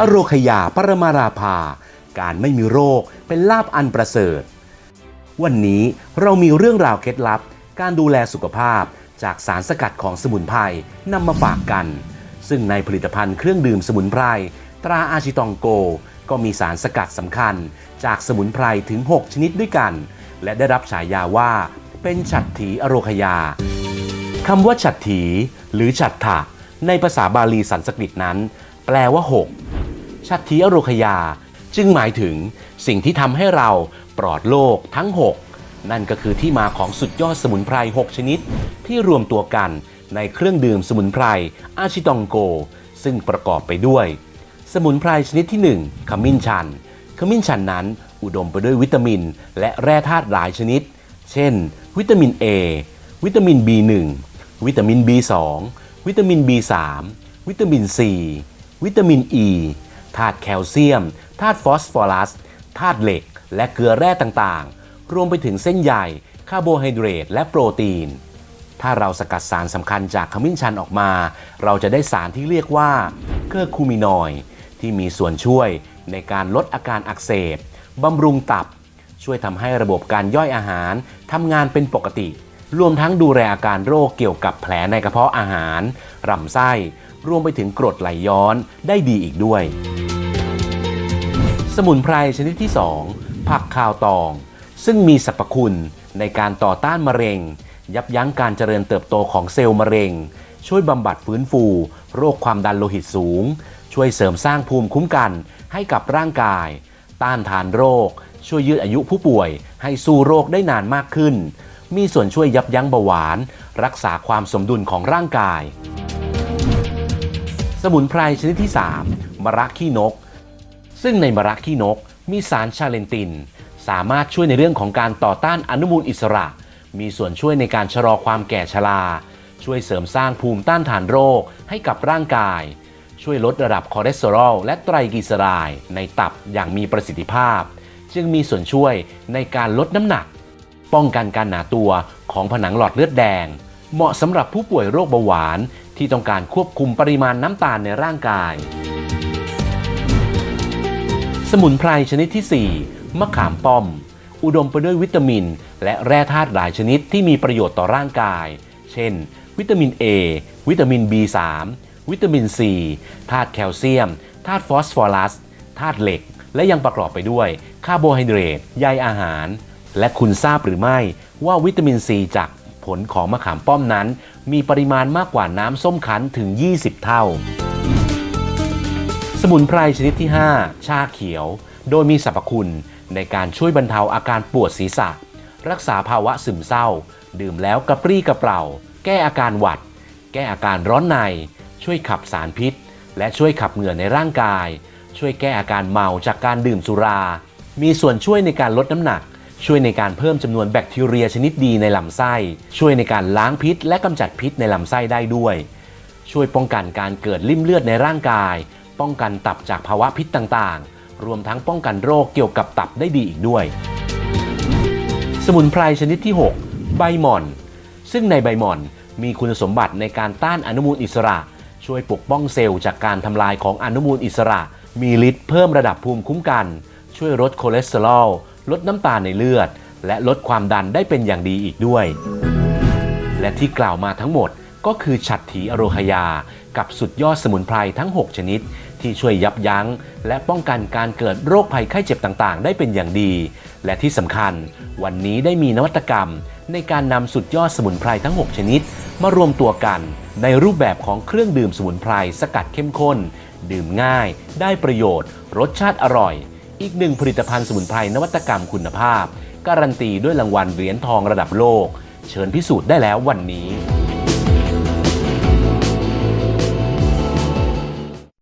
อโรคยาปรมาราภา การไม่มีโรคเป็นลาบอันประเสริฐ วันนี้เรามีเรื่องราวเคล็ดลับ การดูแลสุขภาพจากสารสกัดของสมุนไพรนำมาฝากกัน ซึ่งในผลิตภัณฑ์เครื่องดื่มสมุนไพรตราอาชิตองโก ก็มีสารสกัดสำคัญ จากสมุนไพรถึง 6 ชนิดด้วยกัน และได้รับฉายาว่า เป็นฉัตรถีอโรคยาคำว่าฉัตรถีหรือฉัตถะในภาษาบาลีสันสกฤตนั้น แปลว่า 6 ชัตถีอโรคยา จึงหมายถึงสิ่งที่ทำให้เราปลอดโรคทั้ง 6 นั่นก็คือที่มาของสุดยอดสมุนไพร 6 ชนิด ที่รวมตัวกันในเครื่องดื่มสมุนไพรอาชิตองโก ซึ่งประกอบไปด้วย สมุนไพรชนิดที่ 1 ขมิ้นชัน ขมิ้นชันนั้นอุดมไปด้วยวิตามิน และแร่ธาตุหลายชนิด เช่น วิตามิน A วิตามิน B1 วิตามิน B2 วิตามิน B3 วิตามิน C วิตามิน E ธาตุแคลเซียม ธาตุฟอสฟอรัส ธาตุเหล็ก และเกลือแร่ต่างๆ รวมไปถึงเส้นใยคาร์โบไฮเดรตและโปรตีน ถ้าเราสกัดสารสำคัญจากขมิ้นชันออกมา เราจะได้สารที่เรียกว่าเคอร์คูมินอยที่มีส่วนช่วยในการลดอาการอักเสบบำรุงตับ ช่วยทำให้ระบบการย่อยอาหารทำงานเป็นปกติ รวมทั้งดูแลอาการโรคเกี่ยวกับแผลในกระเพาะอาหารลำไส้ รวมไปถึงกรดไหลย้อนได้ดีอีกด้วย สมุนไพรชนิดที่ 2 ผักคาวตอง ซึ่งมีสรรพคุณในการต่อต้านมะเร็ง ยับยั้งการเจริญเติบโตของเซลล์มะเร็ง ช่วยบำบัดฟื้นฟู โรคความดันโลหิตสูง ช่วยเสริมสร้างภูมิคุ้มกันให้กับร่างกาย ต้านทานโรค ช่วยยืดอายุผู้ป่วย ให้สู้โรคได้นานมากขึ้น มีส่วนช่วยยับยั้งเบาหวาน รักษาความสมดุลของร่างกาย สมุนไพรชนิดที่ 3 มะระขี้นก ซึ่งในมะระขี้นกมีสารชาเลนติน สามารถช่วยในเรื่องของการต่อต้านอนุมูลอิสระ มีส่วนช่วยในการชะลอความแก่ชรา ช่วยเสริมสร้างภูมิต้านทานโรคให้กับร่างกาย ช่วยลดระดับคอเลสเตอรอลและไตรกลีเซอไรด์ในตับอย่างมีประสิทธิภาพ จึงมีส่วนช่วยในการลดน้ำหนัก ป้องกันการหนาตัวของผนังหลอดเลือดแดง เหมาะสำหรับผู้ป่วยโรคเบาหวานที่ต้องการควบคุมปริมาณน้ำตาลในร่างกาย สมุนไพรชนิดที่ 4 มะขามป้อม อุดมไปด้วยวิตามิน และแร่ธาตุหลายชนิดที่มีประโยชน์ต่อร่างกาย เช่น วิตามิน A วิตามิน B3 วิตามิน C ธาตุแคลเซียม ธาตุฟอสฟอรัส ธาตุเหล็ก และยังประกอบไปด้วยคาร์โบไฮเดรตใยอาหาร และคุณทราบหรือไม่ว่าวิตามิน C จากผลของมะขามป้อมนั้น มีปริมาณมากกว่าน้ำส้มคั้นถึง 20 เท่า สมุนไพรชนิดที่ 5 ชาเขียว โดยมีสรรพคุณในการช่วยบรรเทาอาการปวดศีรษะ รักษาภาวะซึมเศร้า ดื่มแล้วกระปรี้กระเปร่า แก้อาการหวัด แก้อาการร้อนใน ช่วยขับสารพิษ และช่วยขับเหงื่อในร่างกาย ช่วยแก้อาการเมาจากการดื่มสุรา มีส่วนช่วยในการลดน้ำหนัก ช่วยในการเพิ่มจำนวนแบคทีเรียชนิดดีในลำไส้ ช่วยในการล้างพิษ และกำจัดพิษในลำไส้ได้ด้วย ช่วยป้องกันการเกิดริ่มเลือดในร่างกาย ป้องกันตับจากภาวะพิษต่างๆ รวมทั้งป้องกันโรคเกี่ยวกับตับได้ดีอีกด้วย สมุนไพรชนิดที่ 6 ใบหม่อน ซึ่งในใบหม่อนมีคุณสมบัติในการต้านอนุมูลอิสระ ช่วยปกป้องเซลล์จากการทำลายของอนุมูลอิสระ มีฤทธิ์เพิ่มระดับภูมิคุ้มกัน ช่วยลดคอเลสเตอรอลลดน้ำตาลในเลือด และลดความดันได้เป็นอย่างดีอีกด้วย และที่กล่าวมาทั้งหมดก็คือฉัตรถีอโรคยา กับสุดยอดสมุนไพรทั้ง 6 ชนิด ที่ช่วยยับยั้ง และป้องกันการเกิดโรคภัยไข้เจ็บต่างๆ ได้เป็นอย่างดี และที่สำคัญ วันนี้ได้มีนวัตกรรม ในการนำสุดยอดสมุนไพรทั้ง 6 ชนิด มารวมตัวกัน ในรูปแบบของเครื่องดื่มสมุนไพรสกัดเข้มข้น ดื่มง่าย ได้ประโยชน์ รสชาติอร่อย อีกหนึ่งผลิตภัณฑ์สมุนไพรนวัตกรรมคุณภาพ การันตีด้วยรางวัลเหรียญทองระดับโลก เชิญพิสูจน์ได้แล้ววันนี้